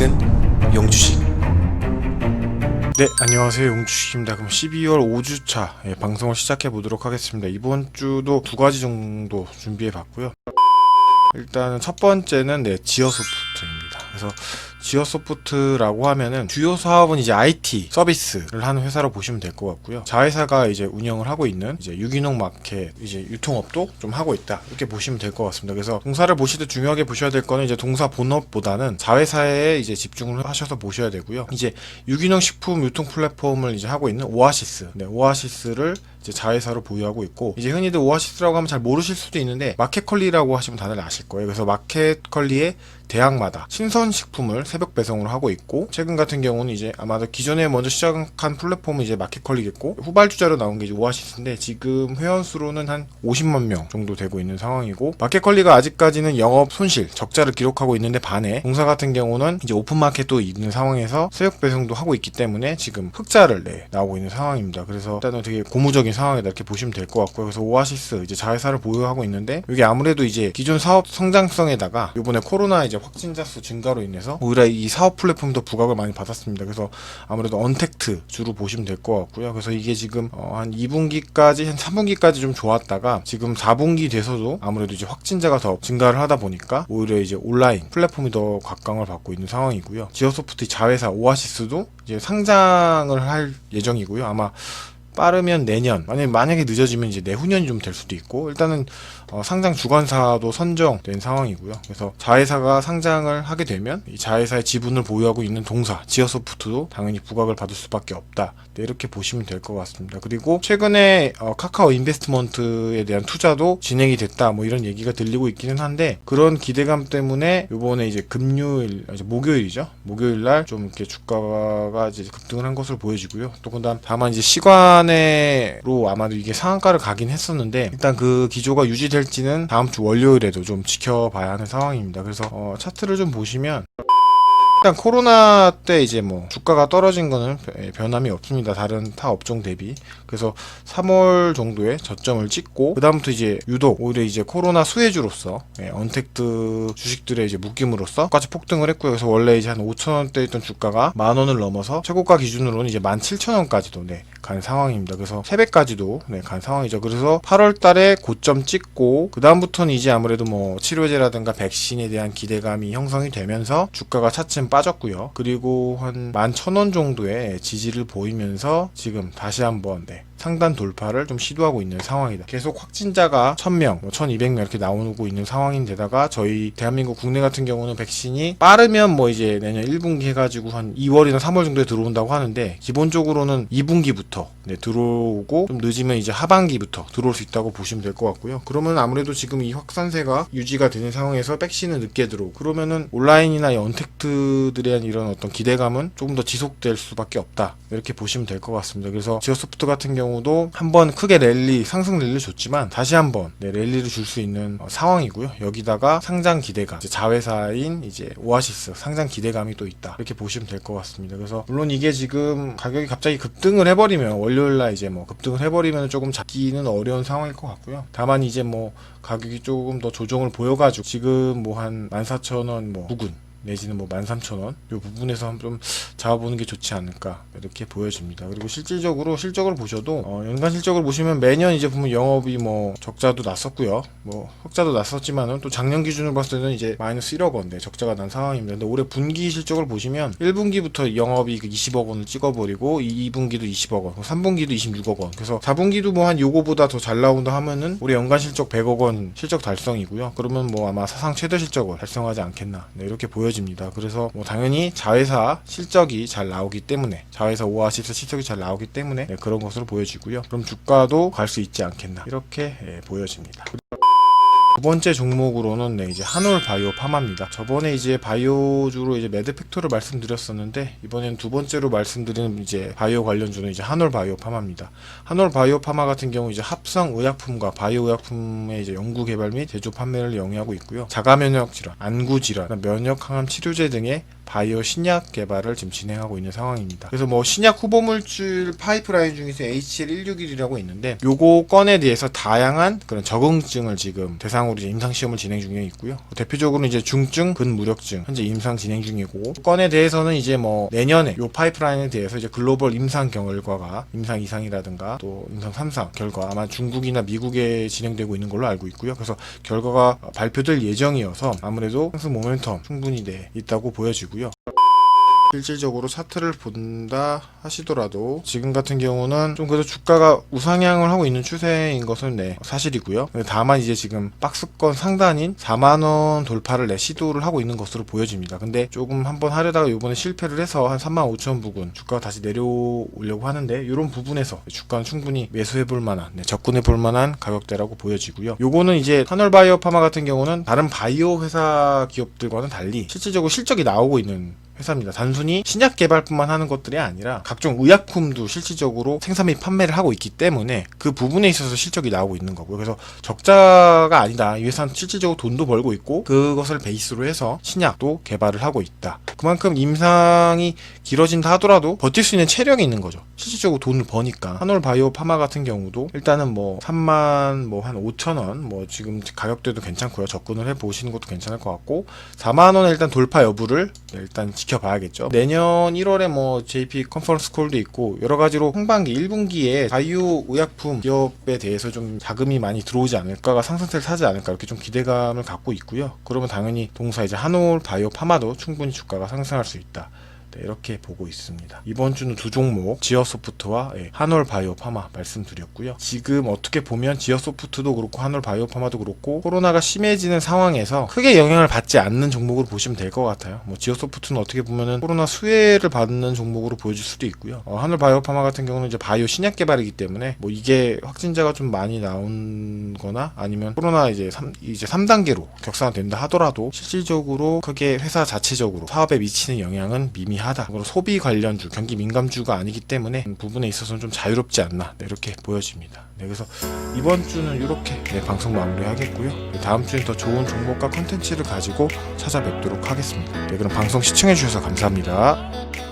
주식은 용주식. 네, 안녕하세요. 용주식입니다. 그럼 12월 5주차 예, 방송을 시작해 보도록 하겠습니다. 이번 주도 두 가지 정도 준비해 봤고요. 일단 첫 번째는 네, 지어소프트입니다. 그래서 지어소프트라고 하면은 주요 사업은 이제 IT 서비스를 하는 회사로 보시면 될 것 같고요. 자회사가 이제 운영을 하고 있는 이제 유기농 마켓 이제 유통업도 좀 하고 있다 이렇게 보시면 될 것 같습니다. 그래서 동사를 보실 때 중요하게 보셔야 될 거는 이제 동사 본업보다는 자회사에 이제 집중을 하셔서 보셔야 되고요. 이제 유기농 식품 유통 플랫폼을 이제 하고 있는 오아시스, 네, 오아시스를 이제 자회사로 보유하고 있고 이제 흔히들 오아시스라고 하면 잘 모르실 수도 있는데 마켓컬리라고 하시면 다들 아실 거예요. 그래서 마켓컬리의 대학마다 신선식품을 새벽 배송을 하고 있고 최근 같은 경우는 이제 아마도 기존에 먼저 시작한 플랫폼은 이제 마켓컬리겠고 후발주자로 나온 게 이제 오아시스인데 지금 회원 수로는 한 50만 명 정도 되고 있는 상황이고 마켓컬리가 아직까지는 영업 손실 적자를 기록하고 있는데 반해 공사 같은 경우는 이제 오픈마켓도 있는 상황에서 새벽 배송도 하고 있기 때문에 지금 흑자를 내 나오고 있는 상황입니다. 그래서 일단은 되게 고무적인 상황이다 이렇게 보시면 될 것 같고요. 그래서 오아시스 이제 자회사를 보유하고 있는데 이게 아무래도 이제 기존 사업 성장성에다가 이번에 코로나 이제 확진자 수 증가로 인해서 오히려 이 사업 플랫폼도 부각을 많이 받았습니다. 그래서 아무래도 언택트 주로 보시면 될 것 같고요. 그래서 이게 지금 어, 한 2분기까지 한 3분기까지 좀 좋았다가 지금 4분기 돼서도 아무래도 이제 확진자가 더 증가를 하다 보니까 오히려 이제 온라인 플랫폼이 더 각광을 받고 있는 상황이고요. 지어소프트 자회사 오아시스도 이제 상장을 할 예정이고요. 아마 빠르면 내년 만약에 만약에 늦어지면 이제 내후년이 좀 될 수도 있고 일단은 어, 상장 주관사도 선정된 상황이고요. 그래서 자회사가 상장을 하게 되면 이 자회사의 지분을 보유하고 있는 동사 지어소프트도 당연히 부각을 받을 수밖에 없다. 네, 이렇게 보시면 될 것 같습니다. 그리고 최근에 어, 카카오 인베스트먼트에 대한 투자도 진행이 됐다. 뭐 이런 얘기가 들리고 있기는 한데 그런 기대감 때문에 이번에 이제 금요일 아, 이제 목요일이죠. 목요일 날 좀 이렇게 주가가 이제 급등을 한 것으로 보여지고요. 또 그다음 다만 이제 시간으로 아마도 이게 상한가를 가긴 했었는데 일단 그 기조가 유지될 지는 다음 주 월요일에도 좀 지켜봐야 하는 상황입니다. 그래서 어, 차트를 좀 보시면 일단 코로나 때 이제 뭐 주가가 떨어진 거는 벼- 변함이 없습니다. 다른 타 업종 대비. 그래서 3월 정도에 저점을 찍고 그다음부터 이제 유독 오히려 이제 코로나 수혜주로서 예, 언택트 주식들의 이제 묶임으로써 까지 폭등을 했고요. 그래서 원래 이제 한 5천 원대 있던 주가가 만 원을 넘어서 최고가 기준으로는 이제 17,000원까지도 네, 간 상황입니다. 그래서 3배까지도 네, 간 상황이죠. 그래서 8월 달에 고점 찍고 그다음부터는 이제 아무래도 뭐 치료제라든가 백신에 대한 기대감이 형성이 되면서 주가가 차츰 빠졌고요. 그리고 한 11,000원 정도의 지지를 보이면서 지금 다시 한번 네, 상단 돌파를 좀 시도하고 있는 상황이다. 계속 확진자가 1000명, 뭐 1200명 이렇게 나오고 있는 상황인데다가 저희 대한민국 국내 같은 경우는 백신이 빠르면 뭐 이제 내년 1분기 해가지고 한 2월이나 3월 정도에 들어온다고 하는데 기본적으로는 2분기부터 네, 들어오고 좀 늦으면 이제 하반기부터 들어올 수 있다고 보시면 될 것 같고요. 그러면 아무래도 지금 이 확산세가 유지가 되는 상황에서 백신은 늦게 들어오고 그러면은 온라인이나 이 언택트들에 대한 이런 어떤 기대감은 조금 더 지속될 수밖에 없다. 이렇게 보시면 될 것 같습니다. 그래서 지어소프트 같은 경우도 한번 크게 랠리 상승 랠리 줬지만 다시 한번 네, 랠리를 줄 수 있는 어, 상황이고요. 여기다가 상장 기대감, 이제 자회사인 이제 오아시스 상장 기대감이 또 있다. 이렇게 보시면 될 것 같습니다. 그래서 물론 이게 지금 가격이 갑자기 급등을 해버리면 월요일 날 이제 뭐 급등을 해버리면 조금 잡기는 어려운 상황일 것 같고요. 다만 이제 뭐 가격이 조금 더 조정을 보여가지고 지금 뭐 한 14,000원 뭐 부근 내지는 뭐 13,000원 이 부분에서 좀 잡아보는 게 좋지 않을까 이렇게 보여집니다. 그리고 실질적으로 실적을 보셔도 어, 연간 실적을 보시면 매년 이제 보면 영업이 뭐 적자도 났었고요. 뭐 흑자도 났었지만은 또 작년 기준으로 봤을 때는 이제 마이너스 1억 원대 적자가 난 상황입니다. 근데 올해 분기 실적을 보시면 1분기부터 영업이 그 20억 원을 찍어버리고 2분기도 20억 원, 3분기도 26억 원. 그래서 4분기도 뭐 한 요거보다 더 잘 나온다 하면은 올해 연간 실적 100억 원 실적 달성이고요. 그러면 뭐 아마 사상 최대 실적을 달성하지 않겠나 네, 이렇게 보여 집니다. 그래서 뭐 당연히 자회사 실적이 잘 나오기 때문에 자회사 오아시스 실적이 잘 나오기 때문에 네, 그런 것으로 보여지고요. 그럼 주가도 갈 수 있지 않겠나 이렇게 예, 보여집니다. 두 번째 종목으로는 네, 이제 한올 바이오 파마입니다. 저번에 이제 바이오주로 이제 매드팩토를 말씀드렸었는데 이번엔 두 번째로 말씀드리는 이제 바이오 관련주는 이제 한올 바이오 파마입니다. 한올 바이오 파마 같은 경우 이제 합성 의약품과 바이오 의약품의 이제 연구 개발 및 제조 판매를 영위하고 있고요. 자가 면역 질환, 안구 질환, 면역 항암 치료제 등의 바이오 신약 개발을 지금 진행하고 있는 상황입니다. 그래서 뭐 신약 후보 물질 파이프라인 중에서 HL161이라고 있는데 요거 건에 대해서 다양한 그런 적응증을 지금 대상으로 이제 임상 시험을 진행 중에 있고요. 대표적으로 이제 중증 근무력증 현재 임상 진행 중이고 건에 대해서는 이제 뭐 내년에 요 파이프라인에 대해서 이제 글로벌 임상 결과가 임상 이상이라든가 또 임상 3상 결과 아마 중국이나 미국에 진행되고 있는 걸로 알고 있고요. 그래서 결과가 발표될 예정이어서 아무래도 상승 모멘텀 충분히 네, 있다고 보여지고요. 있고요. 실질적으로 차트를 본다 하시더라도 지금 같은 경우는 좀 그래도 주가가 우상향을 하고 있는 추세인 것은 네 사실이고요. 다만 이제 지금 박스권 상단인 4만 원 돌파를 내 시도를 하고 있는 것으로 보여집니다. 근데 조금 한번 하려다가 이번에 실패를 해서 한 3만 5천 부근 주가가 다시 내려오려고 하는데 이런 부분에서 주가는 충분히 매수해 볼 만한 네, 접근해 볼 만한 가격대라고 보여지고요. 요거는 이제 한올바이오 파마 같은 경우는 다른 바이오 회사 기업들과는 달리 실질적으로 실적이 나오고 있는 회사입니다. 단순히 신약 개발뿐만 하는 것들이 아니라 각종 의약품도 실질적으로 생산 및 판매를 하고 있기 때문에 그 부분에 있어서 실적이 나오고 있는 거고요. 그래서 적자가 아니다. 이 회사는 실질적으로 돈도 벌고 있고 그것을 베이스로 해서 신약도 개발을 하고 있다. 그만큼 임상이 길어진다 하더라도 버틸 수 있는 체력이 있는 거죠. 실질적으로 돈을 버니까 한올 바이오 파마 같은 경우도 일단은 뭐 3만 뭐 한 5천 원 뭐 지금 가격대도 괜찮고요. 접근을 해 보시는 것도 괜찮을 것 같고 4만 원 일단 돌파 여부를 일단 지켜 봐야겠죠. 내년 1월에 뭐 JP 컨퍼런스 콜도 있고 여러 가지로 상반기 1분기에 바이오 의약품 기업에 대해서 좀 자금이 많이 들어오지 않을까가 상승세를 타지 않을까 이렇게 좀 기대감을 갖고 있고요. 그러면 당연히 동사 이제 한올 바이오 파마도 충분히 주가가 상승할 수 있다. 네, 이렇게 보고 있습니다. 이번 주는 두 종목 지어소프트와 예, 한올 바이오 파마 말씀드렸고요. 지금 어떻게 보면 지어소프트도 그렇고 한올 바이오 파마도 그렇고 코로나가 심해지는 상황에서 크게 영향을 받지 않는 종목으로 보시면 될 것 같아요. 뭐 지어소프트는 어떻게 보면은 코로나 수혜를 받는 종목으로 보여질 수도 있고요. 어, 한올 바이오 파마 같은 경우는 이제 바이오 신약 개발이기 때문에 뭐 이게 확진자가 좀 많이 나온거나 아니면 코로나 이제 3, 이제 3단계로 격상된다 하더라도 실질적으로 크게 회사 자체적으로 사업에 미치는 영향은 미미 하다. 그리고 소비 관련주, 경기 민감주가 아니기 때문에 그 부분에 있어서는 좀 자유롭지 않나 네, 이렇게 보여집니다. 네, 그래서 이번 주는 이렇게 네, 방송 마무리하겠고요. 네, 다음 주엔 더 좋은 종목과 컨텐츠를 가지고 찾아뵙도록 하겠습니다. 네, 그럼 방송 시청해주셔서 감사합니다.